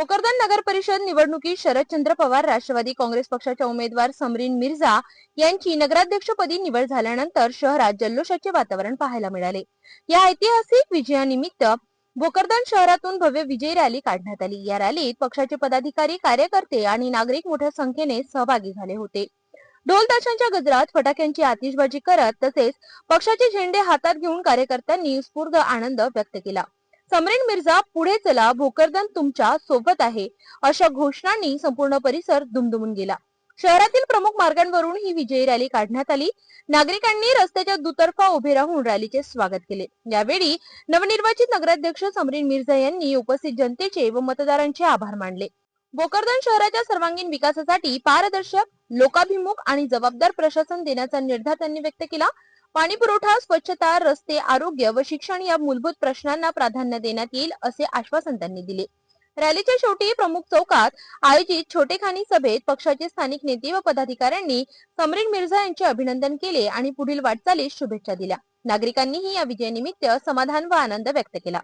भोकरदन नगर परिषद निवडणुकीत शरदचंद्र पवार राष्ट्रवादी काँग्रेस पक्षाच्या उमेदवार समरीन मिर्झा यांची नगराध्यक्षपदी निवड झाल्यानंतर शहरात जल्लोषाचे वातावरण पाहायला मिळाले. या ऐतिहासिक विजयानिमित्त भोकरदन शहरातून भव्य विजय रॅली काढण्यात आली. या रॅलीत पक्षाचे पदाधिकारी कार्यकर्ते आणि नागरिक मोठ्या संख्येने सहभागी झाले होते. ढोल ताशांच्या गजरात फटाक्यांची आतिषबाजी करत तसेच पक्षाचे झेंडे हातात घेऊन कार्यकर्त्यांनी उत्स्फूर्त आनंद व्यक्त केला. समरेन मिर्झा पुढे चला भोकरदन तुमच्यासोबत आहे. अशा घोषणांनी संपूर्ण परिसर दुमदुमून गेला. शहरातील प्रमुख मार्गांवरून ही विजयी रॅली काढण्यात आली. नागरिकांनी रस्त्याच्या दुतर्फा उभे राहून रॅलीचे स्वागत केले. यावेळी नवनिर्वाचित नगराध्यक्ष समरीन मिर्झा यांनी उपस्थित जनतेचे व मतदारांचे आभार मानले. भोकरदन शहराच्या सर्वांगीण विकासासाठी पारदर्शक लोकाभिमुख आणि जबाबदार प्रशासन देण्याचा निर्धार त्यांनी व्यक्त केला. पाणी पुरवठा स्वच्छता रस्ते आरोग्य व शिक्षण या मूलभूत प्रश्नांना प्राधान्य देण्यात येईल असे आश्वासन त्यांनी दिले. रॅलीच्या शेवटी प्रमुख चौकात आयोजित छोटेखानी सभेत पक्षाचे स्थानिक नेते व पदाधिकाऱ्यांनी समरीन मिर्झा यांचे अभिनंदन केले आणि पुढील वाटचालीस शुभेच्छा दिल्या. नागरिकांनीही या विजयानिमित्त समाधान व आनंद व्यक्त केला.